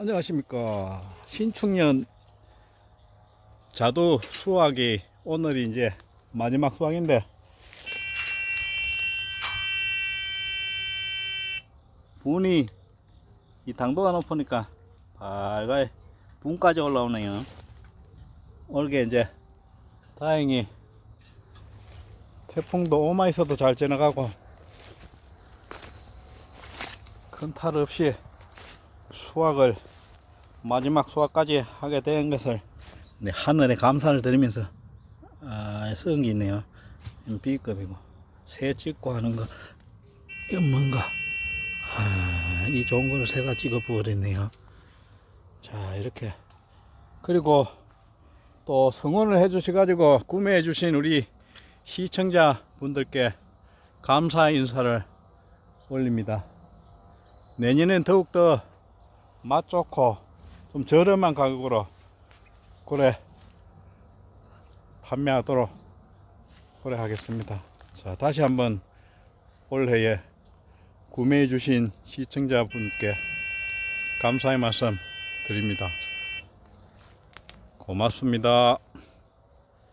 안녕하십니까. 신축년 자두 수확이 오늘이 이제 마지막 수확인데 분이 이 당도가 높으니까 빨가에 분까지 올라오네요. 올게 이제 다행히 태풍도 오마 있어도 잘 지나가고 큰 탈 없이 수확을 마지막 수확까지 하게 된 것을 네, 하늘에 감사를 드리면서 아, 쓰은 게 있네요. B급이고 새 찍고 하는 거 이건 뭔가 아, 이 좋은 거를 새가 찍어 버렸네요. 자 이렇게 그리고 또 성원을 해주시 가지고 구매해 주신 우리 시청자 분들께 감사 인사를 올립니다. 내년엔 더욱더 맛 좋고 좀 저렴한 가격으로 그래 판매하도록 그래 하겠습니다. 자 다시 한번 올해에 구매해 주신 시청자분께 감사의 말씀 드립니다. 고맙습니다.